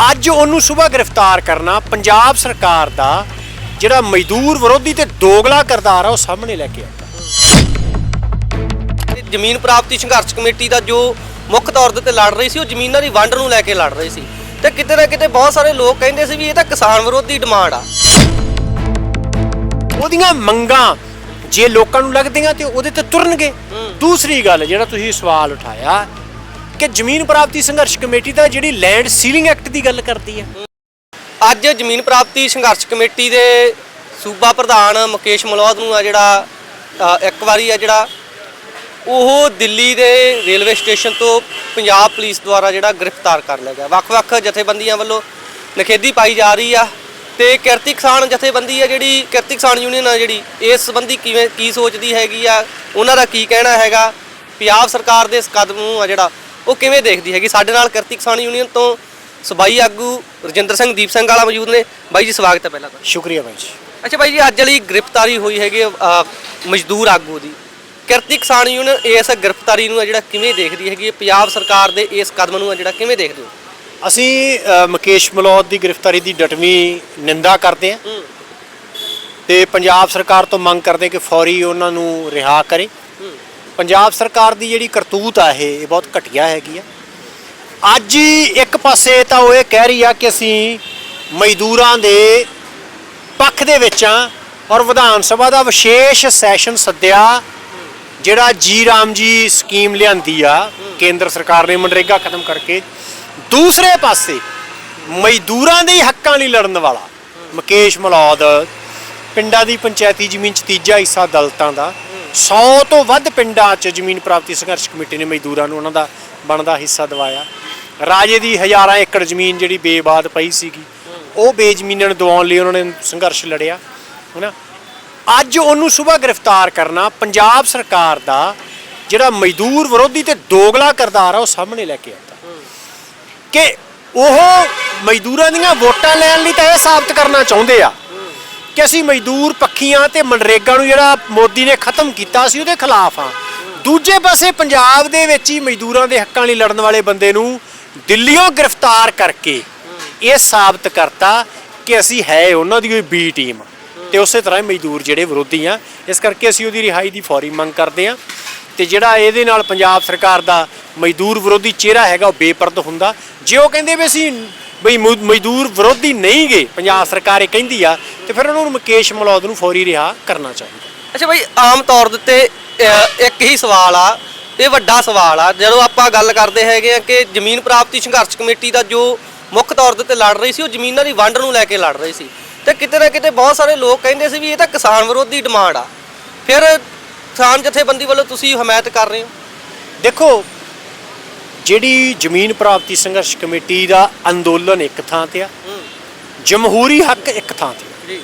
ਅੱਜ ਉਹਨੂੰ ਸਵੇਰ ਗ੍ਰਿਫਤਾਰ ਕਰਨਾ ਪੰਜਾਬ ਸਰਕਾਰ ਦਾ ਜਿਹੜਾ ਮਜ਼ਦੂਰ ਵਿਰੋਧੀ ਤੇ ਦੋਗਲਾ ਕਰਦਾਰ ਆ ਉਹ ਸਾਹਮਣੇ ਲੈ ਕੇ ਤੇ ਜ਼ਮੀਨ ਪ੍ਰਾਪਤੀ ਸੰਘਰਸ਼ ਕਮੇਟੀ ਦਾ ਜੋ ਮੁੱਖ ਤੌਰ ਤੇ ਲੜ ਰਹੀ ਸੀ ਉਹ ਜ਼ਮੀਨਾਂ ਦੀ ਵੰਡ ਨੂੰ ਲੈ ਕੇ ਲੜ ਰਹੀ ਸੀ। ਤੇ ਕਿਤੇ ਨਾ ਕਿਤੇ ਬਹੁਤ ਸਾਰੇ ਲੋਕ ਕਹਿੰਦੇ ਸੀ ਵੀ ਇਹ ਤਾਂ ਕਿਸਾਨ ਵਿਰੋਧੀ ਡਿਮਾਂਡ ਆ। ਉਹਦੀਆਂ ਮੰਗਾਂ ਜੇ ਲੋਕਾਂ ਨੂੰ ਲੱਗਦੀਆਂ ਤੇ ਉਹਦੇ ਤੇ ਤੁਰਨਗੇ। ਦੂਸਰੀ ਗੱਲ ਜਿਹੜਾ ਤੁਸੀਂ ਸਵਾਲ ਉਠਾਇਆ ਕਿ ਜ਼ਮੀਨ ਪ੍ਰਾਪਤੀ ਸੰਘਰਸ਼ ਕਮੇਟੀ ਤਾਂ ਜਿਹੜੀ ਲੈਂਡ ਸੀਲਿੰਗ ਐਕਟ ਦੀ ਗੱਲ ਕਰਦੀ ਹੈ। ਅੱਜ ਜ਼ਮੀਨ ਪ੍ਰਾਪਤੀ ਸੰਘਰਸ਼ ਕਮੇਟੀ ਦੇ ਸੂਬਾ ਪ੍ਰਧਾਨ ਮੁਕੇਸ਼ ਮਲੌਦ ਨੂੰ ਆ ਜਿਹੜਾ ਇੱਕ ਵਾਰੀ ਆ ਜਿਹੜਾ, ਉਹ ਦਿੱਲੀ ਦੇ ਰੇਲਵੇ ਸਟੇਸ਼ਨ ਤੋਂ ਪੰਜਾਬ ਪੁਲਿਸ ਦੁਆਰਾ ਜਿਹੜਾ ਗ੍ਰਿਫਤਾਰ ਕਰ ਲਿਆ ਗਿਆ। ਵੱਖ-ਵੱਖ ਜਥੇਬੰਦੀਆਂ ਵੱਲੋਂ ਨਖੇਦੀ ਪਾਈ ਜਾ ਰਹੀ ਆ ਤੇ ਕਿਰਤੀ ਕਿਸਾਨ ਜਥੇਬੰਦੀ ਆ ਜਿਹੜੀ, ਕਿਰਤੀ ਕਿਸਾਨ ਯੂਨੀਅਨ ਆ ਜਿਹੜੀ, ਇਸ ਸੰਬੰਧੀ ਕਿਵੇਂ, ਕੀ ਸੋਚਦੀ ਹੈਗੀ ਆ, ਉਹਨਾਂ ਦਾ ਕੀ ਕਹਿਣਾ ਹੈਗਾ? ਪੰਜਾਬ ਸਰਕਾਰ ਦੇ ਇਸ ਕਦਮ ਨੂੰ ਆ ਜਿਹੜਾ ਉਹ ਕਿਵੇਂ ਦੇਖਦੀ ਹੈਗੀ? ਸਾਡੇ ਨਾਲ ਕਿਰਤੀ ਕਿਸਾਨ ਯੂਨੀਅਨ ਤੋਂ ਸਬਾਈ ਆਗੂ ਰਜਿੰਦਰ ਸਿੰਘ ਦੀਪ ਸਿੰਘ ਵਾਲਾ ਮੌਜੂਦ ਨੇ। ਬਾਈ ਜੀ ਸਵਾਗਤ ਹੈ ਪਹਿਲਾਂ ਤਾਂ। ਸ਼ੁਕਰੀਆ ਬਾਈ ਜੀ। ਅੱਛਾ ਬਾਈ ਜੀ ਅੱਜ ਵਾਲੀ ਗ੍ਰਿਫਤਾਰੀ ਹੋਈ ਹੈਗੀ ਅ, ਮਜ਼ਦੂਰ ਆਗੂ ਦੀ। ਕਿਰਤੀ ਕਿਸਾਨ ਯੂਨੀਅਨ ਇਸ ਗ੍ਰਿਫਤਾਰੀ ਨੂੰ ਆ ਜਿਹੜਾ ਕਿਵੇਂ ਦੇਖਦੀ ਹੈਗੀ? ਹੈ? ਪੰਜਾਬ ਸਰਕਾਰ ਦੇ ਇਸ ਕਦਮ ਨੂੰ ਆ ਜਿਹੜਾ ਕਿਵੇਂ ਦੇਖਦੇ ਹੋ? ਅਸੀਂ ਅ, ਮੁਕੇਸ਼ ਮਲੌਦ ਦੀ ਗ੍ਰਿਫਤਾਰੀ ਦੀ ਡਟਵੀਂ ਨਿੰਦਾ ਕਰਦੇ ਹਾਂ। ਤੇ ਪੰਜਾਬ ਸਰਕਾਰ ਤੋਂ ਮੰਗ ਕਰਦੇ ਕਿ ਫੌਰੀ ਉਹਨਾਂ ਨੂੰ ਰਿਹਾ ਕਰੇ। ਹੂੰ। ਪੰਜਾਬ ਸਰਕਾਰ ਦੀ ਜਿਹੜੀ ਕਰਤੂਤ ਆ ਇਹ ਇਹ ਬਹੁਤ ਘਟੀਆ ਹੈਗੀ ਆ। ਅੱਜ ਇੱਕ ਪਾਸੇ ਤਾਂ ਉਹ ਇਹ ਕਹਿ ਰਹੀ ਆ ਕਿ ਅਸੀਂ ਮਜ਼ਦੂਰਾਂ ਦੇ ਪੱਖ ਦੇ ਵਿੱਚ ਆ ਔਰ ਵਿਧਾਨ ਸਭਾ ਦਾ ਵਿਸ਼ੇਸ਼ ਸੈਸ਼ਨ ਸੱਦਿਆ, ਜਿਹੜਾ ਜੀ ਰਾਮ ਜੀ ਸਕੀਮ ਲਿਆਂਦੀ ਆ, ਕੇਂਦਰ ਸਰਕਾਰ ਨੇ ਮਨਰੇਗਾ ਖਤਮ ਕਰਕੇ। ਦੂਸਰੇ ਪਾਸੇ ਮਜ਼ਦੂਰਾਂ ਦੇ ਹੱਕਾਂ ਲਈ ਲੜਨ ਵਾਲਾ ਮੁਕੇਸ਼ ਮਲੌਦ, ਪਿੰਡਾਂ ਦੀ ਪੰਚਾਇਤੀ ਜ਼ਮੀਨ ਚ ਤੀਜਾ ਹਿੱਸਾ ਦਲਤਾਂ ਦਾ। 100 ਤੋਂ ਵੱਧ ਪਿੰਡਾਂ 'ਚ ਜ਼ਮੀਨ ਪ੍ਰਾਪਤੀ ਸੰਘਰਸ਼ ਕਮੇਟੀ ਨੇ ਮਜ਼ਦੂਰਾਂ ਨੂੰ ਉਹਨਾਂ ਦਾ ਬਣਦਾ ਹਿੱਸਾ ਦਿਵਾਇਆ। ਰਾਜੇ ਦੀ ਹਜ਼ਾਰਾਂ ਏਕੜ ਜ਼ਮੀਨ ਜਿਹੜੀ ਬੇਬਾਦ ਪਈ ਸੀਗੀ, ਉਹ ਬੇਜ਼ਮੀਨਾਂ ਨੂੰ ਦਿਵਾਉਣ ਲਈ ਉਹਨਾਂ ਨੇ ਸੰਘਰਸ਼ ਲੜਿਆ, ਹੈਨਾ? ਅੱਜ ਉਹਨੂੰ ਸਵੇਰ ਗ੍ਰਿਫਤਾਰ ਕਰਨਾ ਪੰਜਾਬ ਸਰਕਾਰ ਦਾ ਜਿਹੜਾ ਮਜ਼ਦੂਰ ਵਿਰੋਧੀ ਤੇ ਦੋਗਲਾ ਕਰਦਾਰ ਆ, ਉਹ ਸਾਹਮਣੇ ਲੈ ਕੇ ਆਉਂਦਾ। ਕਿ ਉਹ ਮਜ਼ਦੂਰਾਂ ਦੀਆਂ ਵੋਟਾਂ ਲੈਣ ਲਈ ਤਾਂ ਇਹ ਸਾਬਤ ਕਰਨਾ ਚਾਹੁੰਦੇ ਆ। ਕਿ ਅਸੀਂ ਮਜ਼ਦੂਰ ਪੱਖੀਆਂ ਤੇ ਮਨਰੇਗਾ ਨੂੰ ਜਿਹੜਾ ਮੋਦੀ ਨੇ ਖਤਮ ਕੀਤਾ ਸੀ, ਉਹਦੇ ਖਿਲਾਫ ਆ ਦੂਜੇ ਪਾਸੇ ਪੰਜਾਬ ਦੇ ਵਿੱਚ ਹੀ ਮਜ਼ਦੂਰਾਂ ਦੇ ਹੱਕਾਂ ਲਈ ਲੜਨ ਵਾਲੇ ਬੰਦੇ ਨੂੰ ਦਿੱਲੀੋਂ ਗ੍ਰਿਫਤਾਰ ਕਰਕੇ ਇਹ ਸਾਬਤ ਕਰਤਾ ਕਿ ਅਸੀਂ ਹੈ ਉਹਨਾਂ ਦੀ ਕੋਈ ਬੀ ਟੀਮ। ਤੇ ਉਸੇ ਤਰ੍ਹਾਂ ਹੀ ਮਜ਼ਦੂਰ ਜਿਹੜੇ ਵਿਰੋਧੀ ਆ, ਇਸ ਕਰਕੇ ਅਸੀਂ ਉਹਦੀ ਰਿਹਾਈ ਦੀ ਫੌਰੀ ਮੰਗ ਕਰਦੇ ਆ। ਤੇ ਜਿਹੜਾ ਇਹਦੇ ਨਾਲ ਪੰਜਾਬ ਸਰਕਾਰ ਦਾ ਮਜ਼ਦੂਰ ਵਿਰੋਧੀ ਚਿਹਰਾ ਹੈਗਾ, ਉਹ ਬੇਪਰਦ ਹੁੰਦਾ। ਜੇ ਉਹ ਕਹਿੰਦੇ ਵੀ ਅਸੀਂ ਬਈ ਮਜ਼ਦੂਰ ਵਿਰੋਧੀ ਨਹੀਂ ਗੇ ਪੰਜਾਬ ਸਰਕਾਰ ਇਹ ਕਹਿੰਦੀ ਆ ਤੇ ਫਿਰ ਉਹਨਾਂ ਨੂੰ ਮੁਕੇਸ਼ ਮਲੌਦ ਨੂੰ ਫੌਰੀ ਰਿਹਾ ਕਰਨਾ ਚਾਹੀਦਾ। ਅੱਛਾ ਬਾਈ ਆਮ ਤੌਰ ਦੇ ਉੱਤੇ ਇੱਕ ਹੀ ਸਵਾਲ ਆ ਇਹ ਵੱਡਾ ਸਵਾਲ ਆ ਜਦੋਂ ਆਪਾਂ ਗੱਲ ਕਰਦੇ ਹੈਗੇ ਆ ਕਿ ਜ਼ਮੀਨ ਪ੍ਰਾਪਤੀ ਸੰਘਰਸ਼ ਕਮੇਟੀ ਦਾ ਜੋ ਮੁੱਖ ਤੌਰ ਦੇ ਉੱਤੇ ਲੜ ਰਹੀ ਸੀ ਉਹ ਜ਼ਮੀਨਾਂ ਦੀ ਵੰਡ ਨੂੰ ਲੈ ਕੇ ਲੜ ਰਹੀ ਸੀ। ਤੇ ਕਿਤੇ ਨਾ ਕਿਤੇ ਬਹੁਤ ਸਾਰੇ ਲੋਕ ਕਹਿੰਦੇ ਸੀ ਵੀ ਇਹ ਤਾਂ ਕਿਸਾਨ ਵਿਰੋਧੀ ਡਿਮਾਂਡ ਆ। ਫਿਰ ਕਿਸਾਨ ਜਥੇਬੰਦੀ ਵੱਲੋਂ ਤੁਸੀਂ ਹਮਾਇਤ ਕਰ ਰਹੇ ਹੋ? ਦੇਖੋ ਜਿਹੜੀ ਜ਼ਮੀਨ ਪ੍ਰਾਪਤੀ ਸੰਘਰਸ਼ ਕਮੇਟੀ ਦਾ ਅੰਦੋਲਨ ਇੱਕ ਥਾਂ ਤੇ ਆ ਜਮਹੂਰੀ ਹੱਕ ਇੱਕ ਥਾਂ ਤੇ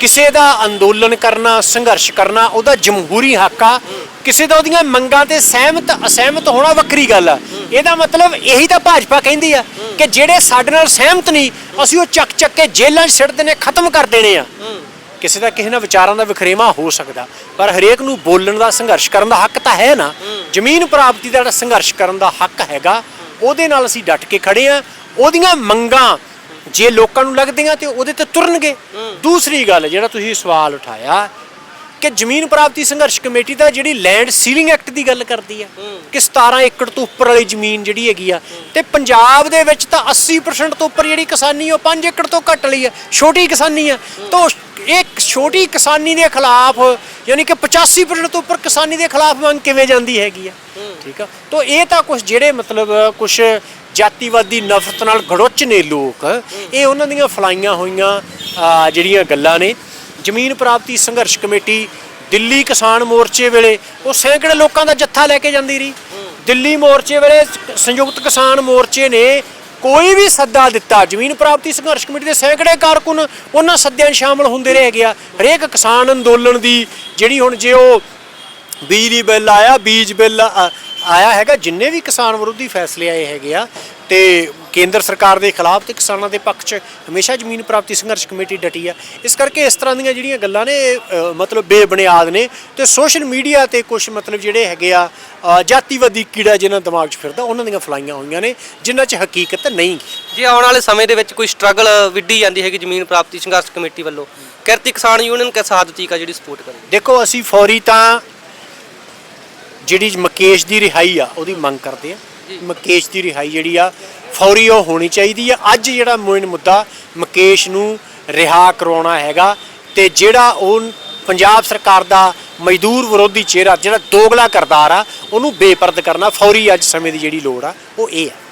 ਕਿਸੇ ਦਾ ਅੰਦੋਲਨ ਕਰਨਾ ਸੰਘਰਸ਼ ਕਰਨਾ ਉਹਦਾ ਜਮਹੂਰੀ ਹੱਕ ਆ। ਕਿਸੇ ਦਾ ਉਹਦੀਆਂ ਮੰਗਾਂ ਤੇ ਸਹਿਮਤ ਅਸਹਿਮਤ ਹੋਣਾ ਵੱਖਰੀ ਗੱਲ ਆ। ਇਹਦਾ ਮਤਲਬ ਇਹੀ ਤਾਂ ਭਾਜਪਾ ਕਹਿੰਦੀ ਆ ਕਿ ਜਿਹੜੇ ਸਾਡੇ ਨਾਲ ਸਹਿਮਤ ਨਹੀਂ ਅਸੀਂ ਉਹ ਚੱਕ ਚੱਕ ਕੇ ਜੇਲ੍ਹਾਂ 'ਚ ਸਿੱਟ ਦੇਣੇ ਖਤਮ ਕਰ ਦੇਣੇ ਆ। ਕਿਸੇ ਦਾ ਕਿਸੇ ਨਾਲ ਵਿਚਾਰਾਂ ਦਾ ਵਿਖਰੇਵਾ ਹੋ ਸਕਦਾ ਪਰ ਹਰੇਕ ਨੂੰ ਬੋਲਣ ਦਾ ਸੰਘਰਸ਼ ਕਰਨ ਦਾ ਹੱਕ ਤਾਂ ਹੈ ਨਾ। ਜ਼ਮੀਨ ਪ੍ਰਾਪਤੀ ਦਾ ਜਿਹੜਾ ਸੰਘਰਸ਼ ਕਰਨ ਦਾ ਹੱਕ ਹੈਗਾ ਉਹਦੇ ਨਾਲ ਅਸੀਂ ਡਟ ਕੇ ਖੜੇ ਆ ਉਹਦੀਆਂ ਮੰਗਾਂ ਜੇ ਲੋਕਾਂ ਨੂੰ ਲੱਗਦੀਆਂ ਤੇ ਉਹਦੇ ਤੇ ਤੁਰਨਗੇ। ਦੂਸਰੀ ਗੱਲ ਜਿਹੜਾ ਤੁਸੀਂ ਸਵਾਲ ਉਠਾਇਆ ਕਿ ਜ਼ਮੀਨ ਪ੍ਰਾਪਤੀ ਸੰਘਰਸ਼ ਕਮੇਟੀ ਦਾ ਜਿਹੜੀ ਲੈਂਡ ਸੀਲਿੰਗ ਐਕਟ ਦੀ ਗੱਲ ਕਰਦੀ ਆ ਕਿ 17 ਏਕੜ ਤੋਂ ਉੱਪਰ ਵਾਲੀ ਜ਼ਮੀਨ ਜਿਹੜੀ ਹੈਗੀ ਆ ਤੇ ਪੰਜਾਬ ਦੇ ਵਿੱਚ ਤਾਂ 80% ਤੋਂ ਉੱਪਰ ਜਿਹੜੀ ਕਿਸਾਨੀ ਉਹ 5 ਏਕੜ ਤੋਂ ਘੱਟ ਲਈ ਆ ਛੋਟੀ ਕਿਸਾਨੀ ਆ। ਤਾਂ ਇੱਕ ਛੋਟੀ ਕਿਸਾਨੀ ਦੇ ਖਿਲਾਫ ਯਾਨੀ ਕਿ 85% ਤੋਂ ਉੱਪਰ ਕਿਸਾਨੀ ਦੇ ਖਿਲਾਫ ਮੰਗ ਕਿਵੇਂ ਜਾਂਦੀ ਹੈਗੀ ਆ? ਠੀਕ ਆ? ਤਾਂ ਇਹ ਤਾਂ ਕੁਝ ਜਿਹੜੇ ਮਤਲਬ ਕੁਝ ਜਾਤੀਵਾਦੀ ਨਫ਼ਰਤ ਨਾਲ ਗੜੁੱਚ ਨੇ ਲੋਕ ਇਹ ਉਹਨਾਂ ਦੀਆਂ ਫਲਾਈਆਂ ਹੋਈਆਂ ਜਿਹੜੀਆਂ ਗੱਲਾਂ ਨੇ ਜ਼ਮੀਨ ਪ੍ਰਾਪਤੀ ਸੰਘਰਸ਼ ਕਮੇਟੀ ਦਿੱਲੀ ਕਿਸਾਨ ਮੋਰਚੇ ਵੇਲੇ, ਉਹ ਸੈਂਕੜੇ ਲੋਕਾਂ ਦਾ ਜੱਥਾ ਲੈ ਕੇ ਜਾਂਦੀ ਰਹੀ। ਦਿੱਲੀ ਮੋਰਚੇ ਵੇਲੇ ਸੰਯੁਕਤ ਕਿਸਾਨ ਮੋਰਚੇ ਨੇ ਕੋਈ ਵੀ ਸੱਦਾ ਦਿੱਤਾ। ਜ਼ਮੀਨ ਪ੍ਰਾਪਤੀ ਸੰਘਰਸ਼ ਕਮੇਟੀ ਦੇ ਸੈਂਕੜੇ ਕਾਰਕੁਨ, ਉਹਨਾਂ ਸੱਦਿਆਂ 'ਚ ਸ਼ਾਮਲ ਹੁੰਦੇ ਰਹੇ ਗਿਆ। ਹਰੇਕ ਕਿਸਾਨ ਅੰਦੋਲਨ ਦੀ ਜਿਹੜੀ ਹੁਣ ਜੇ ਉਹ ਬਿਜਲੀ ਬਿੱਲ ਆਇਆ, ਬੀਜ ਬਿੱਲ ਆ- ਆਇਆ ਹੈਗਾ, ਜਿੰਨੇ ਵੀ ਕਿਸਾਨ ਵਿਰੋਧੀ ਫੈਸਲੇ ਆਏ ਹੈਗੇ ਆ, ਤੇ ਕੇਂਦਰ ਸਰਕਾਰ ਦੇ ਖਿਲਾਫ ਤੇ ਕਿਸਾਨਾਂ ਦੇ ਪੱਖ 'ਚ ਹਮੇਸ਼ਾ ਜ਼ਮੀਨ ਪ੍ਰਾਪਤੀ ਸੰਘਰਸ਼ ਕਮੇਟੀ ਡਟੀ ਆ। ਇਸ ਕਰਕੇ ਇਸ ਤਰ੍ਹਾਂ ਦੀਆਂ ਜਿਹੜੀਆਂ ਗੱਲਾਂ ਨੇ ਮਤਲਬ ਬੇਬੁਨਿਆਦ ਨੇ ਤੇ ਸੋਸ਼ਲ ਮੀਡੀਆ ਤੇ ਕੁਝ ਮਤਲਬ ਜਿਹੜੇ ਹੈਗੇ ਆ ਜਾਤੀਵਾਦੀ ਕੀੜਾ ਜਿਹਨਾਂ ਦਿਮਾਗ 'ਚ ਫਿਰਦਾ ਉਹਨਾਂ ਦੀਆਂ ਫਲਾਈਆਂ ਹੋਈਆਂ ਨੇ ਜਿਨ੍ਹਾਂ 'ਚ ਹਕੀਕਤ ਨਹੀਂ। ਜੇ ਆਉਣ ਵਾਲੇ ਸਮੇਂ ਦੇ ਵਿੱਚ ਕੋਈ ਸਟਰਗਲ ਵਿੱਢੀ ਜਾਂਦੀ ਹੈਗੀ ਜ਼ਮੀਨ ਪ੍ਰਾਪਤੀ ਸੰਘਰਸ਼ ਕਮੇਟੀ ਵੱਲੋਂ। ਕਿਰਤੀ ਕਿਸਾਨ ਯੂਨੀਅਨ ਹੱਦ ਤੀਕ ਆ ਜਿਹੜੀ ਸਪੋਰਟ ਕਰੇ? ਦੇਖੋ ਅਸੀਂ ਫੌਰੀ ਤਾਂ ਜਿਹੜੀ ਮੁਕੇਸ਼ ਦੀ ਰਿਹਾਈ ਆ ਉਹਦੀ ਮੰਗ ਕਰਦੇ ਆ। ਮੁਕੇਸ਼ ਦੀ ਰਿਹਾਈ ਜਿਹੜੀ ਆ ਫੌਰੀ ਉਹ ਹੋਣੀ ਚਾਹੀਦੀ ਹੈ। ਅੱਜ ਜਿਹੜਾ ਮੇਨ ਮੁੱਦਾ ਮੁਕੇਸ਼ ਨੂੰ ਰਿਹਾ ਕਰਾਉਣਾ ਹੈਗਾ ਤੇ ਜਿਹੜਾ ਉਹ ਪੰਜਾਬ ਸਰਕਾਰ ਦਾ ਮਜ਼ਦੂਰ ਵਿਰੋਧੀ ਚਿਹਰਾ ਜਿਹੜਾ ਦੋਗਲਾ ਕਰਦਾਰ ਆ, ਉਹਨੂੰ ਬੇਪਰਦ ਕਰਨਾ ਫੌਰੀ ਅੱਜ ਸਮੇਂ ਦੀ ਜਿਹੜੀ ਲੋੜ ਆ, ਉਹ ਇਹ ਆ।